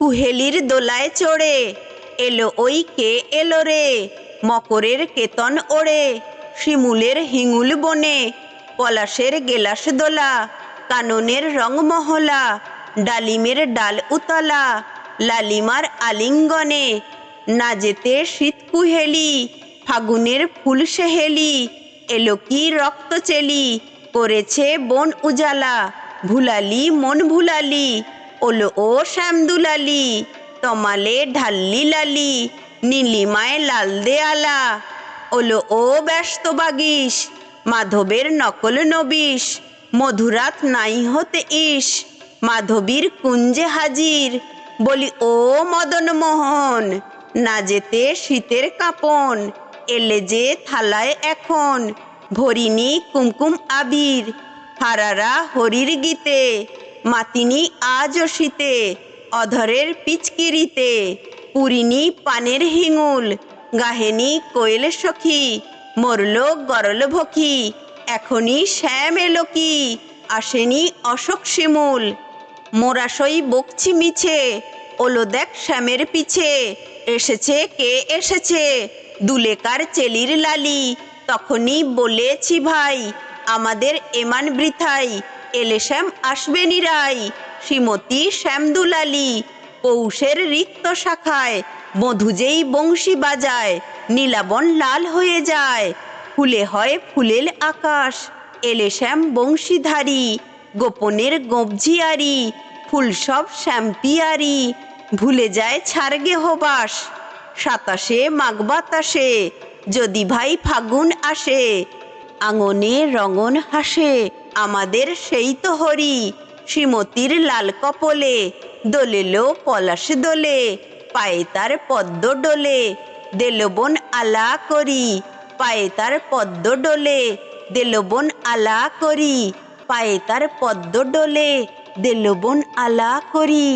কুহেলির দোলায় চড়ে। এলো ওই কে এলো রে, মকরের কেতন ওড়ে, শিমুলের হিঙুল বনে, পলাশের গেলাস দোলা, কাননের রংমহলা ডালিমের ডাল উতলা, লালিমার আলিঙ্গনে, না যেতে শীত কুহেলি, ফাগুনের ফুল সেহেলি, এলো কি রক্ত চেলি করেছে বন উজালা, ভুলালি মন ভুলালি ওলো ও শ্যামদুলালি তমালে ঢাল্লি লালি নীলিমায় লাল দেয়ালা ওলো ও ব্যস্ত বাগিস, মাধবের নকল নবিশ, মধুরাত নাই হতে ইস, মাধবীর কুঞ্জে হাজির। বলি, ও মদন মোহন, না যেতে শীতের কাপন, এলে যে থালায় এখন, ভরিনি কুমকুম আবির, হারারা হরির গীতে। মাতিনি আজ শীতে, অধরের পিচকিরিতে, পুরিনি পানের হিঙুল, গাহেনি কোয়েল সখী, মরল গরল ভখি, এখনই শ্যাম এলো কি আসেনি অশোক শিমুল। মোরাশই বকছি মিছে, ওলো দেখ শ্যামের পিছে, এসেছে কে এসেছে, দুলেকার চেলির লালি, তখনই বলেছি ভাই, আমাদের এমান বৃথাই এলে শ্যাম আসবে নিরাই। শ্রীমতী শ্যামদুলালি, পৌষের রিক্ত শাখায়, মধু যেই বংশী বাজায়, নীলাবন লাল হয়ে যায়, ফুলে হয় ফুলেল আকাশ, এলে শ্যাম বংশীধারী, গোপনের গবজিয়ারি ফুল সব শ্যাম্পিয়ারি ভুলে যায় ছাড়গে হবাস সাতাশে মাঘ বাতাসে, যদি ভাই ফাগুন আসে, আঙনে রঙন হাসে আমাদের সেই তো হরি। শ্রীমতীর লাল কপলে, দোলেলো পলাশ দোলে, পায়ে তার পদ্ম ডোলে দেলবন আলা করি, পায়ে তার পদ্ম ডোলে দেলবন আলা করি, পায়ে তার পদ্ম ডোলে দেলবন আলা করি।